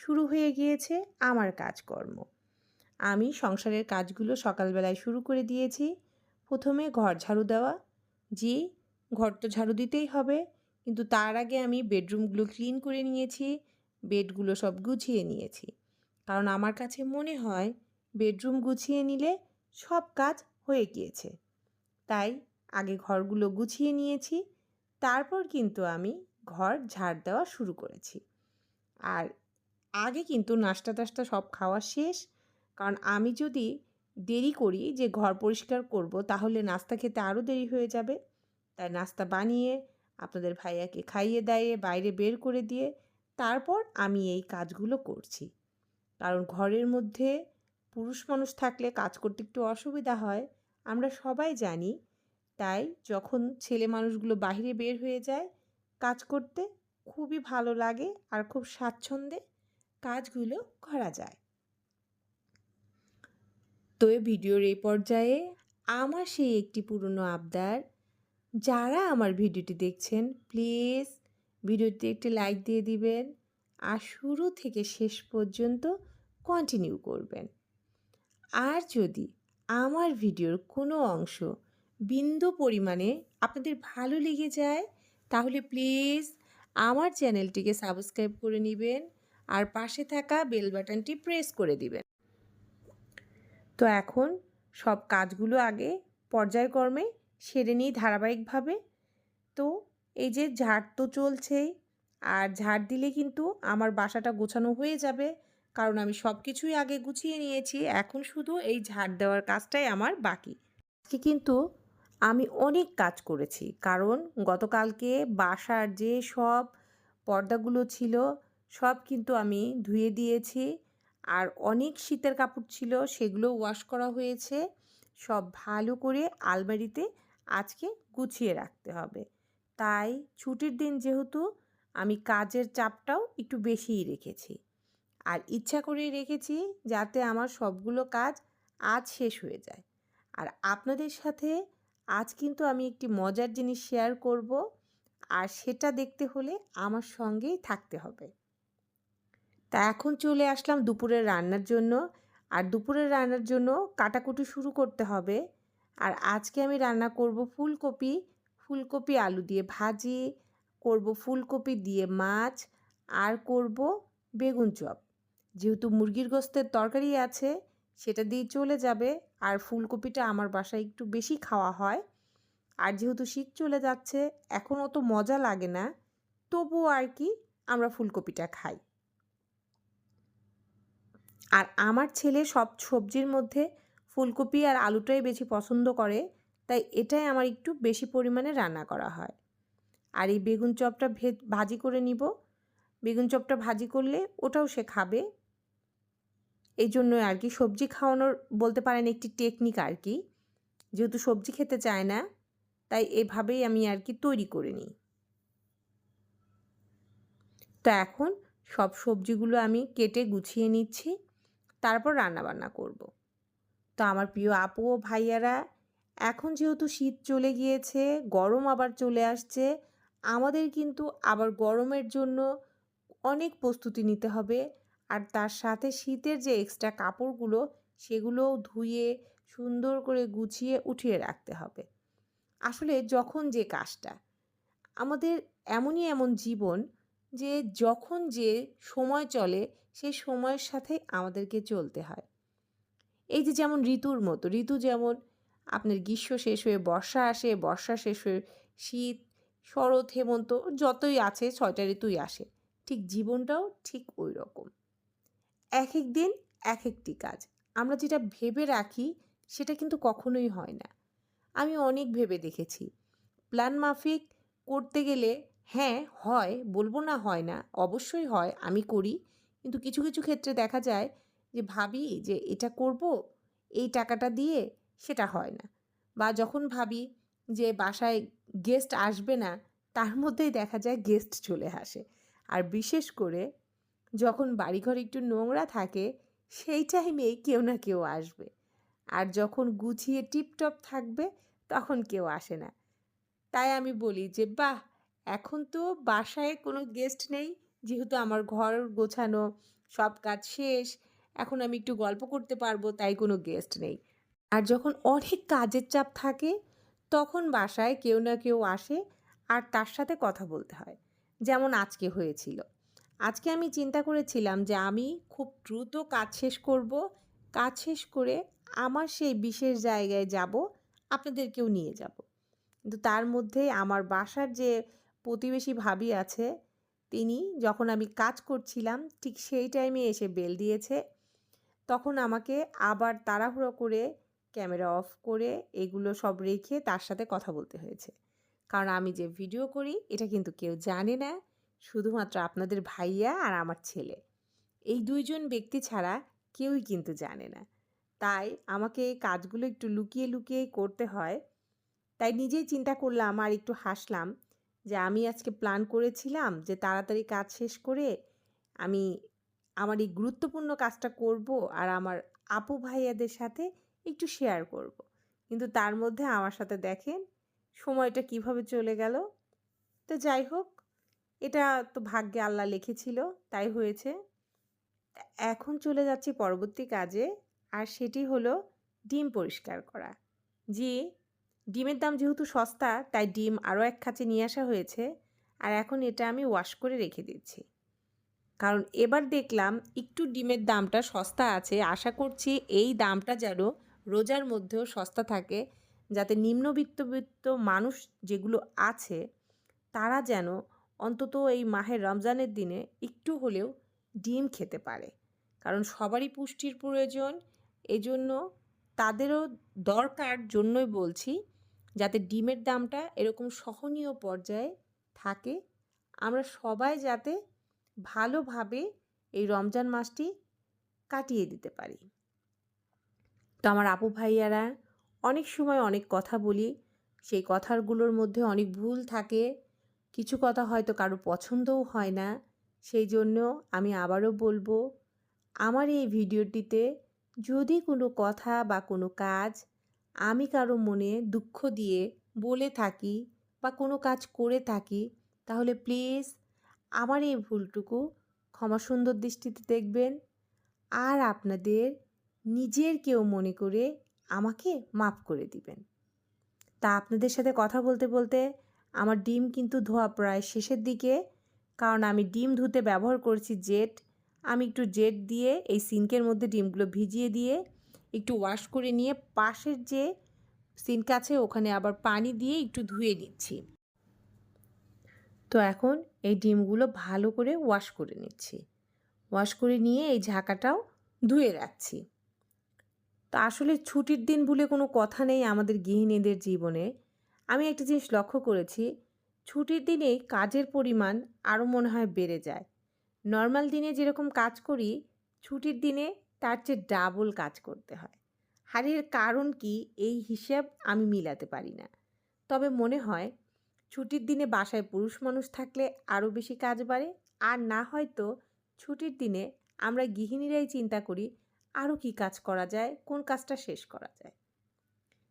শুরু হয়ে গিয়েছে আমার কাজকর্ম। আমি সংসারের কাজগুলো সকালবেলায় শুরু করে দিয়েছি। প্রথমে ঘর ঝাড়ু দেওয়া। জি, ঘর তো ঝাড়ু দিতেই হবে। কিন্তু তার আগে আমি বেডরুমগুলো ক্লিন করে নিয়েছি, বেডগুলো সব গুছিয়ে নিয়েছি। কারণ আমার কাছে মনে হয় বেডরুম গুছিয়ে নিলে সব কাজ হয়ে গিয়েছে। তাই আগে ঘরগুলো গুছিয়ে নিয়েছি। তারপর কিন্তু আমি ঘর ঝাড় দেওয়া শুরু করেছি। আর আগে কিন্তু নাস্তা টাস্তা সব খাওয়া শেষ। কারণ আমি যদি দেরি করি যে ঘর পরিষ্কার করব, তাহলে নাস্তা খেতে আরও দেরি হয়ে যাবে। তাই নাস্তা বানিয়ে, আপনাদের ভাইয়াকে খাইয়ে দাইয়ে, বাইরে বের করে দিয়ে তারপর আমি এই কাজগুলো করছি। কারণ ঘরের মধ্যে পুরুষ মানুষ থাকলে কাজ করতে একটু অসুবিধা হয়, আমরা সবাই জানি। তাই যখন ছেলে মানুষগুলো বাইরে বের হয়ে যায়, কাজ করতে খুবই ভালো লাগে আর খুব স্বাচ্ছন্দ্যে কাজগুলো করা যায়। তো ভিডিওর এই পর্যায়ে আমার সেই একটি পুরনো আবদার। যারা আমার ভিডিওটি দেখছেন প্লিজ ভিডিওতে একটি লাইক দিয়ে দিবেন আর শুরু থেকে শেষ পর্যন্ত কন্টিনিউ করবেন। আর যদি আমার ভিডিওর কোনো অংশ বিন্দু পরিমাণে আপনাদের ভালো লেগে যায়, তাহলে প্লিজ আমার চ্যানেলটিকে সাবস্ক্রাইব করে নেবেন। আর পাশে থাকা বেল বাটনটি প্রেস করে দিবেন। তো এখন সব কাজগুলো আগে পর্যায়ক্রমে সেরে নিই ধারাবাহিকভাবে। তো এই যে ঝাড় তো চলছেই আর ঝাড় দিলে কিন্তু আমার বাসাটা গোছানো হয়ে যাবে, কারণ আমি সব কিছুই আগে গুছিয়ে নিয়েছি, এখন শুধু এই ঝাড় দেওয়ার কাজটাই আমার বাকি। আজকে কিন্তু আমি অনেক কাজ করেছি, কারণ গতকালকে বাসার যে সব পর্দাগুলো ছিল সব কিন্তু আমি ধুয়ে দিয়েছি। আর অনেক শীতের কাপড় ছিল, সেগুলো ওয়াশ করা হয়েছে। সব ভালো করে আলমারিতে আজকে গুছিয়ে রাখতে হবে। তাই ছুটির দিন যেহেতু, আমি কাজের চাপটাও একটু বেশিই রেখেছি। আর ইচ্ছা করে রেখেছি যাতে আমার সবগুলো কাজ আজ শেষ হয়ে যায়। আর আপনাদের সাথে আজ কিন্তু আমি একটি মজার জিনিস শেয়ার করব। আর সেটা দেখতে হলে আমার সঙ্গেই থাকতে হবে। তা এখন চলে আসলাম দুপুরের রান্নার জন্য। আর দুপুরের রান্নার জন্য কাটাকুটি শুরু করতে হবে। আর আজকে আমি রান্না করব ফুলকপি। ফুলকপি আলু দিয়ে ভাজি, করব ফুলকপি দিয়ে মাছ, আর করব বেগুন চপ। যেহেতু মুরগির গোস্তের তরকারি আছে, সেটা দিয়ে চলে যাবে। আর ফুলকপিটা আমার বাসায় একটু বেশি খাওয়া হয়। আর যেহেতু শীত চলে যাচ্ছে, এখন অত মজা লাগে না। তবুও আর কি আমরা ফুলকপিটা খাই। আর আমার ছেলে সব সবজির মধ্যে ফুলকপি আর আলুটাই বেশি পছন্দ করে, তাই এটাই আমার একটু বেশি পরিমাণে রান্না করা হয়। আর এই বেগুন চপটা ভেজ ভাজি করে নিব। বেগুন চপটা ভাজি করলে ওটাও সে খাবে। এই জন্য আর কি সবজি খাওয়ানোর বলতে পারেন একটি টেকনিক আর কি। যেহেতু সবজি খেতে চায় না, তাই এভাবেই আমি আর কি তৈরি করে নিই। তো এখন সব সবজিগুলো আমি কেটে গুছিয়ে নিচ্ছি। তারপর রান্নাবান্না করব। তো আমার প্রিয় আপু ও ভাইয়ারা, এখন যেহেতু শীত চলে গিয়েছে, গরম আবার চলে আসছে, আমাদের কিন্তু আবার গরমের জন্য অনেক প্রস্তুতি নিতে হবে আর তার সাথে শীতের যে এক্সট্রা কাপড়গুলো সেগুলোও ধুয়ে, সুন্দর করে গুছিয়ে উঠিয়ে রাখতে হবে আসলে যখন যে কাজটা, আমাদের এমনই এমন জীবন যে যখন যে সময় চলে সেই সময়ের সাথে আমাদেরকে চলতে হয়। এই যে যেমন ঋতুর মতো, ঋতু যেমন আপনার গ্রীষ্ম শেষ হয়ে বর্ষা আসে, বর্ষা শেষ হয়ে শীত, শরৎ, হেমন্ত যতই আছে ছয়টা ঋতুই আসে, ঠিক জীবনটাও ঠিক ওই রকম। এক এক দিন, এক একটি কাজ। আমরা যেটা ভেবে রাখি, সেটা কিন্তু কখনোই হয় না। আমি অনেক ভেবে দেখেছি। প্ল্যান মাফিক করতে গেলে হ্যাঁ হয়, বলব না হয় না, অবশ্যই হয়, আমি করি। কিন্তু কিছু কিছু ক্ষেত্রে দেখা যায় যে ভাবি যে এটা করব, এই টাকাটা দিয়ে সেটা হয় না। বা যখন ভাবি যে বাসায় গেস্ট আসবে না, তার মধ্যেই দেখা যায় গেস্ট চলে আসে। আর বিশেষ করে যখন বাড়িঘর একটু নোংরা থাকে, সেই টাইমে কেউ না কেউ আসবে। আর যখন গুছিয়ে টিপটপ থাকবে, তখন কেউ আসে না। তাই আমি বলি যে, বাহ! এখন তো বাসায় কোনো গেস্ট নেই যেহেতু আমার ঘর গোছানো, সব কাজ শেষ, এখন আমি একটু গল্প করতে পারব, তাই কোনো গেস্ট নেই। আর যখন অনেক কাজের চাপ থাকে, তখন বাসায় কেউ না কেউ আসে আর তার সাথে কথা বলতে হয়, যেমন আজকে হয়েছিল। আজকে আমি চিন্তা করেছিলাম যে আমি খুব দ্রুত কাজ শেষ করব, কাজ শেষ করে আমার সেই বিশেষ জায়গায় যাব, আপনাদেরকেও নিয়ে যাব। কিন্তু তার মধ্যে আমার বাসার যে প্রতিবেশী ভাবি আছে তিনি যখন আমি কাজ করছিলাম, ঠিক সেই টাইমে এসে বেল দিয়েছে। তখন আমাকে আবার তাড়াহুড়ো করে ক্যামেরা অফ করে এগুলো সব রেখে তার সাথে কথা বলতে হয়েছে। কারণ আমি যে ভিডিও করি, এটা কিন্তু কেউ জানে না। শুধুমাত্র আপনাদের ভাইয়া আর আমার ছেলে। এই দুইজন ব্যক্তি ছাড়া কেউই কিন্তু জানে না। তাই আমাকে এই কাজগুলো একটু লুকিয়ে লুকিয়েই করতে হয়। তাই নিজেই চিন্তা করলাম আর একটু হাসলাম। যে আমি আজকে প্ল্যান করেছিলাম যে তাড়াতাড়ি কাজ শেষ করে আমি আমার এই গুরুত্বপূর্ণ কাজটা করব আর আমার আপু ভাইয়াদের সাথে একটু শেয়ার করব। কিন্তু তার মধ্যে আমার সাথে দেখেন সময়টা কীভাবে চলে গেল। তো যাই হোক, এটা তো ভাগ্যে আল্লাহ লিখেছিল, তাই হয়েছে। এখন চলে যাচ্ছি পরবর্তী কাজে আর সেটি হলো ডিম পরিষ্কার করা। জি ডিমের দাম যেহেতু সস্তা, তাই ডিম আরও এক খাঁচে নিয়ে আসা হয়েছে। আর এখন এটা আমি ওয়াশ করে রেখে দিচ্ছি। কারণ এবার দেখলাম একটু ডিমের দামটা সস্তা আছে। আশা করছি এই দামটা যেন রোজার মধ্যেও সস্তা থাকে, যাতে নিম্নবিত্তবিত্ত মানুষ যেগুলো আছে, তারা যেন অন্তত এই মাহের রমজানের দিনে একটু হলেও ডিম খেতে পারে। কারণ সবারই পুষ্টির প্রয়োজন। এজন্য তাদেরও দরকার, জন্যই বলছি যাতে ডিমের দামটা এরকম সহনীয় পর্যায়ে থাকে। আমরা সবাই যাতে ভালোভাবে এই রমজান মাসটি কাটিয়ে দিতে পারি। তো আমার আপু ভাইয়ারা, অনেক সময় অনেক কথা বলি, সেই কথাগুলোর মধ্যে অনেক ভুল থাকে। কিছু কথা হয়তো কারও পছন্দও হয় না, সেই জন্য আমি আবারও বলব, আমার এই ভিডিওটিতে যদি কোনো কথা বা কোনো কাজ আমি কারও মনে দুঃখ দিয়ে বলে থাকি বা কোনো কাজ করে থাকি, তাহলে প্লিজ আমার এই ভুলটুকু ক্ষমা সুন্দর দৃষ্টিতে দেখবেন। আর আপনাদের নিজের কেউ মনে করে আমাকে মাফ করে দিবেন। তা আপনাদের সাথে কথা বলতে বলতে আমার ডিম কিন্তু ধোয়া প্রায় শেষের দিকে, কারণ আমি ডিম ধুতে ব্যবহার করছি জেট। আমি একটু জেট দিয়ে এই সিঙ্কের মধ্যে ডিমগুলো ভিজিয়ে দিয়ে একটু ওয়াশ করে নিয়ে পাশের যে সিঙ্ক আছে, ওখানে আবার পানি দিয়ে একটু ধুয়ে নিচ্ছি। তো এখন এই ডিমগুলো ভালো করে ওয়াশ করে নিচ্ছি। ওয়াশ করে নিয়ে এই ঝাঁকাটাও ধুয়ে রাখছি। তো আসলে ছুটির দিন বলে কোনো কথা নেই আমাদের গৃহিণীদের জীবনে। আমি একটা জিনিস লক্ষ্য করেছি, ছুটির দিনে কাজের পরিমাণ আরও মনে হয় বেড়ে যায়। নর্মাল দিনে যেরকম কাজ করি, ছুটির দিনে তার চেয়ে ডাবল কাজ করতে হয়। হারের কারণ কি এই হিসাব আমি মিলাতে পারি না। তবে মনে হয়, ছুটির দিনে বাসায় পুরুষ মানুষ থাকলে আরও বেশি কাজ বাড়ে। আর না হয়তো ছুটির দিনে আমরা গৃহিণীরাই চিন্তা করি, আরও কি কাজ করা যায়, কোন কাজটা শেষ করা যায়।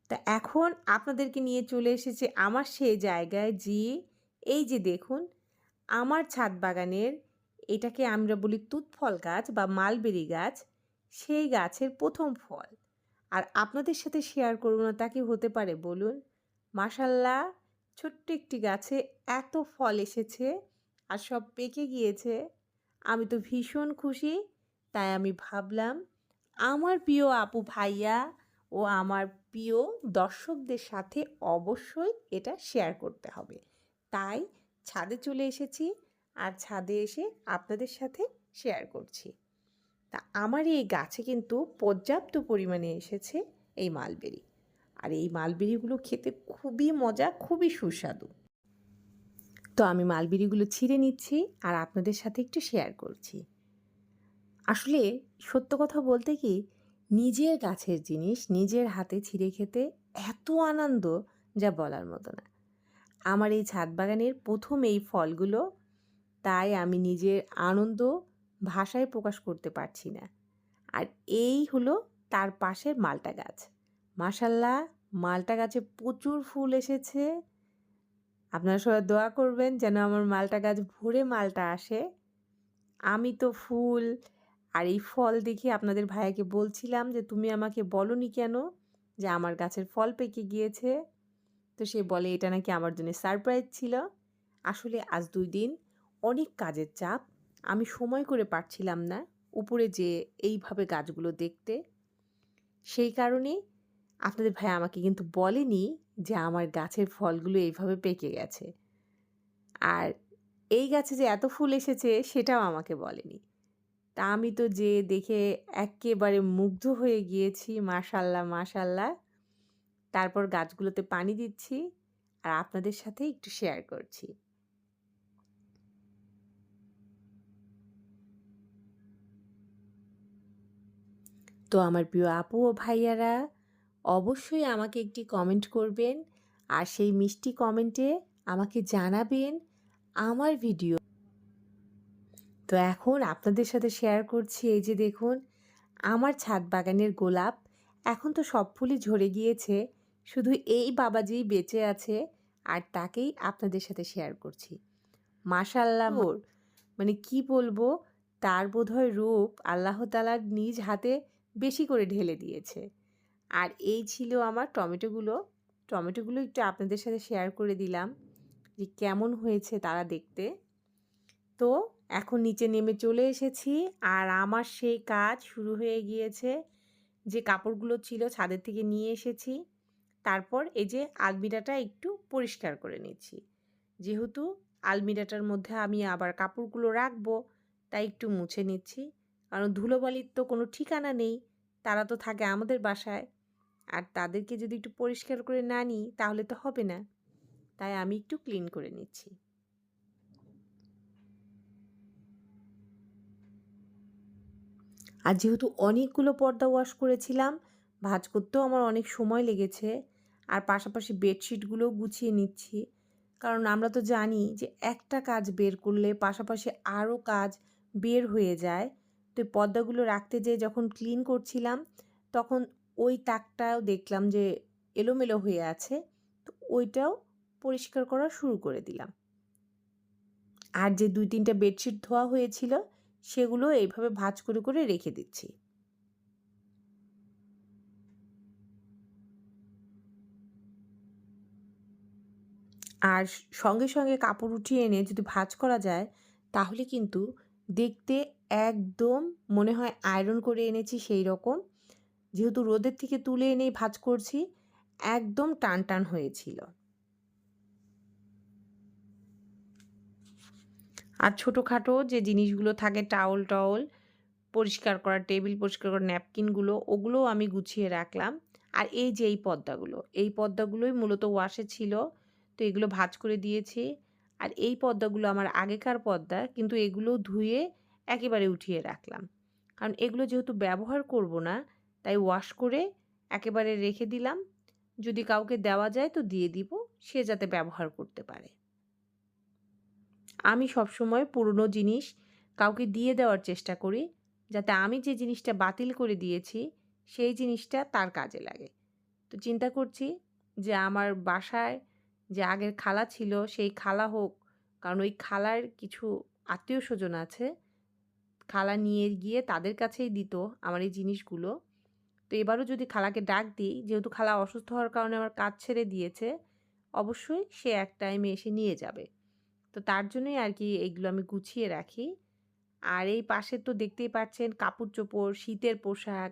তা এখন আপনাদেরকে নিয়ে চলে এসেছে আমার সেই জায়গায় যে এই যে দেখুন, আমার ছাদ বাগানের, এটাকে আমরা বলি তুৎফল গাছ বা মালবেরি গাছ। সেই গাছের প্রথম ফল। আর আপনাদের সাথে শেয়ার করব না, তা কি হতে পারে বলুন? মাসাল্লাহ ছোট্ট একটি গাছে এত ফল এসেছে আর সব পেকে গিয়েছে। আমি তো ভীষণ খুশি, তাই আমি ভাবলাম, আমার প্রিয় আপু ভাইয়া ও আমার প্রিয় দর্শকদের সাথে অবশ্যই এটা শেয়ার করতে হবে। তাই ছাদে চলে এসেছি আর ছাদে এসে আপনাদের সাথে শেয়ার করছি। তা আমার এই গাছে কিন্তু পর্যাপ্ত পরিমাণে এসেছে এই মালবেরি। আর এই মালবেরিগুলো খেতে খুবই মজা, খুবই সুস্বাদু। তো আমি মালবেরিগুলো ছিঁড়ে নিচ্ছি আর আপনাদের সাথে একটু শেয়ার করছি। আসলে সত্য কথা বলতে কি, নিজের গাছের জিনিস নিজের হাতে ছিঁড়ে খেতে এত আনন্দ যা বলার মতো না। আমার এই ছাদ বাগানের প্রথম এই ফলগুলো, তাই আমি নিজের আনন্দ ভাষায় প্রকাশ করতে পারছি না। আর এই হলো তার পাশের মালটা গাছ। মাসাল্লাহ মালটা গাছে প্রচুর ফুল এসেছে। আপনারা সবাই দোয়া করবেন যেন আমার মালটা গাছ ভরে মালটা আসে। আমি তো ফুল আর এই ফল দেখে আপনাদের ভাইয়াকে বলছিলাম যে, তুমি আমাকে বলনি কেন যে আমার গাছের ফল পেকে গিয়েছে? তো সে বলে, এটা নাকি আমার জন্য সারপ্রাইজ ছিল। আসলে আজ দুই দিন অনেক কাজের চাপ আমি সময় করে পারছিলাম না উপরে যে এইভাবে গাছগুলো দেখতে। সেই কারণে আপনাদের ভাই আমাকে কিন্তু বলেনি যে আমার গাছের ফলগুলো এইভাবে পেকে গেছে। আর এই গাছে যে এত ফুল এসেছে সেটাও আমাকে বলেনি। তা আমি তো যে দেখে একেবারে মুগ্ধ হয়ে গিয়েছি, মাশাল্লাহ মাশাল্লাহ। তারপর গাছগুলোতে পানি দিচ্ছি আর আপনাদের সাথে একটু শেয়ার করছি। তো আমার প্রিয় আপু ও ভাইয়ারা অবশ্যই আমাকে একটি কমেন্ট করবেন। আর সেই মিষ্টি কমেন্টে আমাকে জানাবেন আমার ভিডিও তো এখন আপনাদের সাথে শেয়ার করছি এই যে দেখুন আমার ছাদ বাগানের গোলাপ। এখন তো সব ফুলই ঝরে গিয়েছে শুধু এই বাবাজিই বেঁচে আছে আর তাকেই আপনাদের সাথে শেয়ার করছি। মাশাল্লাহ মোর মানে কি বলব তার বোধহয় রূপ আল্লাহ তালার নিজ হাতে বেশি করে ঢেলে দিয়েছে। আর এই ছিল আমার টমেটোগুলো। টমেটোগুলো একটু আপনাদের সাথে শেয়ার করে দিলাম যে কেমন হয়েছে তারা দেখতে। তো এখন নিচে নেমে চলে এসেছি আর আমার সেই কাজ শুরু হয়ে গিয়েছে। যে কাপড়গুলো ছিল ছাদের থেকে নিয়ে এসেছি। তারপর এই যে আলমিরাটা একটু পরিষ্কার করে নিচ্ছি। যেহেতু আলমিরাটার মধ্যে আমি আবার কাপড়গুলো রাখব, তাই একটু মুছে নিচ্ছি। কারণ ধুলোবালির তো কোনো ঠিকানা নেই, তারা তো থাকে আমাদের বাসায়। আর তাদেরকে যদি একটু পরিষ্কার করে না নিই, তাহলে তো হবে না। তাই আমি একটু ক্লিন করে নিচ্ছি। আর যেহেতু অনেকগুলো পর্দা ওয়াশ করেছিলাম, ভাজ করতেও আমার অনেক সময় লেগেছে। আর পাশাপাশি বেডশিটগুলোও গুছিয়ে নিচ্ছি। কারণ আমরা তো জানি যে একটা কাজ বের করলে পাশাপাশি আরও কাজ বের হয়ে যায়। তো পর্দাগুলো রাখতে যেয়ে যখন ক্লিন করছিলাম, তখন ওই তাকটাও দেখলাম যে এলোমেলো হয়ে আছে। তো ওইটাও পরিষ্কার করা শুরু করে দিলাম। আর যে দুই তিনটা বেডশিট ধোয়া হয়েছিল, সেগুলো এইভাবে ভাজ করে করে রেখে দিচ্ছি। আর সঙ্গে সঙ্গে কাপড় উঠিয়ে এনে যদি ভাজ করা যায়, তাহলে কিন্তু দেখতে একদম মনে হয় আয়রন করে এনেছি সেই রকম যেহেতু রোদের থেকে তুলে এনেই ভাজ করছি, একদম টান টান হয়েছিল। আর ছোটোখাটো যে জিনিসগুলো থাকে টাওল টাওল পরিষ্কার করা টেবিল, পরিষ্কার করা ন্যাপকিনগুলো ওগুলোও আমি গুছিয়ে রাখলাম। আর এই যে এই পদ্মাগুলো, এই পদ্মাগুলোই মূলত ওয়াশে ছিল। তো এগুলো ভাজ করে দিয়েছি। আর এই পর্দাগুলো আমার আগেকার পর্দা কিন্তু এগুলো ধুয়ে একেবারে উঠিয়ে রাখলাম। কারণ এগুলো যেহেতু ব্যবহার করব না, তাই ওয়াশ করে একেবারে রেখে দিলাম। যদি কাউকে দেওয়া যায় তো দিয়ে দিব, সে যাতে ব্যবহার করতে পারে। আমি সবসময় পুরনো জিনিস কাউকে দিয়ে দেওয়ার চেষ্টা করি, যাতে আমি যে জিনিসটা বাতিল করে দিয়েছি, সেই জিনিসটা তার কাজে লাগে। তো চিন্তা করছি যে আমার বাসায় যে আগের খালা ছিল, সেই খালা হোক, কারণ ওই খালার কিছু আত্মীয় স্বজন আছে, খালা নিয়ে গিয়ে তাদের কাছেই দিত আমার এই জিনিসগুলো। তো এবারও যদি খালাকে ডাক দিই, যেহেতু খালা অসুস্থ হওয়ার কারণে আমার কাজ ছেড়ে দিয়েছে, অবশ্যই সে এক টাইমে এসে নিয়ে যাবে। তো তার জন্যই আর কি এগুলো আমি গুছিয়ে রাখি। আর এই পাশে তো দেখতেই পাচ্ছেন কাপড় চোপড়, শীতের পোশাক,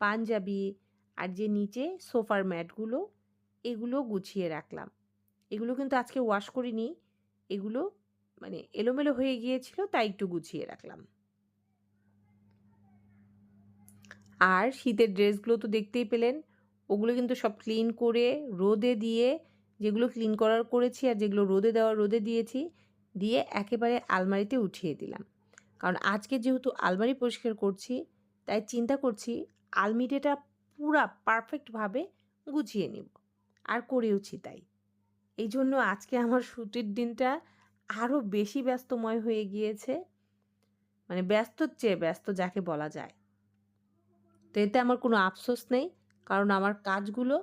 পাঞ্জাবি, আর যে নিচে সোফার ম্যাটগুলো, এগুলো গুছিয়ে রাখলাম। এগুলো কিন্তু আজকে ওয়াশ করিনি। এগুলো মানে এলোমেলো হয়ে গিয়েছিল, তাই একটু গুছিয়ে রাখলাম। আর শীতের ড্রেসগুলো তো দেখতেই পেলেন, ওগুলো কিন্তু সব ক্লিন করে রোদে দিয়ে, যেগুলো ক্লিন করার করেছি আর যেগুলো রোদে দেওয়া, রোদে দিয়েছি, দিয়ে একেবারে আলমারিতে উঠিয়ে দিলাম। কারণ আজকে যেহেতু আলমারি পরিষ্কার করছি, তাই চিন্তা করছি আলমিরাটা পুরা পারফেক্টভাবে গুছিয়ে নিব। আর করেওছি তাই। এই জন্য আজকে আমার ছুটির দিনটা আরও বেশি ব্যস্তময় হয়ে গিয়েছে। মানে ব্যস্তর চেয়ে ব্যস্ত যাকে বলা যায়। তো এতে আমার কোনো আফসোস নেই, কারণ আমার কাজগুলো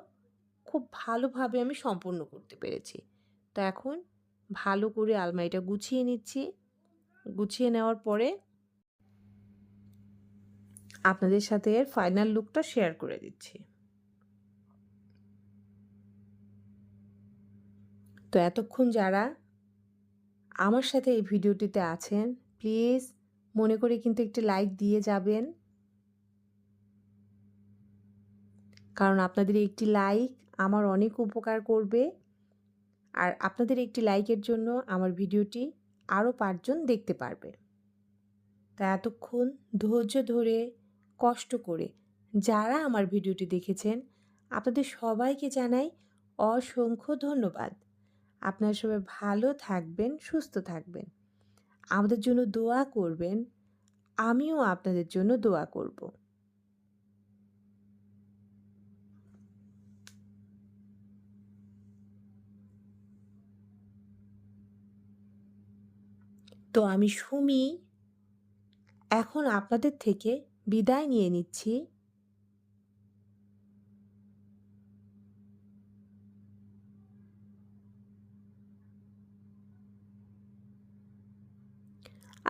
খুব ভালোভাবে আমি সম্পূর্ণ করতে পেরেছি। তো এখন ভালো করে আলমারিটা গুছিয়ে নিচ্ছি। গুছিয়ে নেওয়ার পরে আপনাদের সাথে এর ফাইনাল লুকটা শেয়ার করে দিচ্ছি। তো এতক্ষণ যারা আমার সাথে এই ভিডিওটিতে আছেন প্লিজ মনে করে কিন্তু একটি লাইক দিয়ে যাবেন। কারণ আপনাদের একটি লাইক আমার অনেক উপকার করবে। আর আপনাদের একটি লাইকের জন্য আমার ভিডিওটি আরও পাঁচজন দেখতে পারবে। তা এতক্ষণ ধৈর্য ধরে, কষ্ট করে যারা আমার ভিডিওটি দেখেছেন, আপনাদের সবাইকে জানাই অসংখ্য ধন্যবাদ। আপনারা সবাই ভালো থাকবেন, সুস্থ থাকবেন। আমাদের জন্য দোয়া করবেন, আমিও আপনাদের জন্য দোয়া করব। তো আমি সুমি, এখন আপনাদের থেকে বিদায় নিয়ে নিচ্ছি।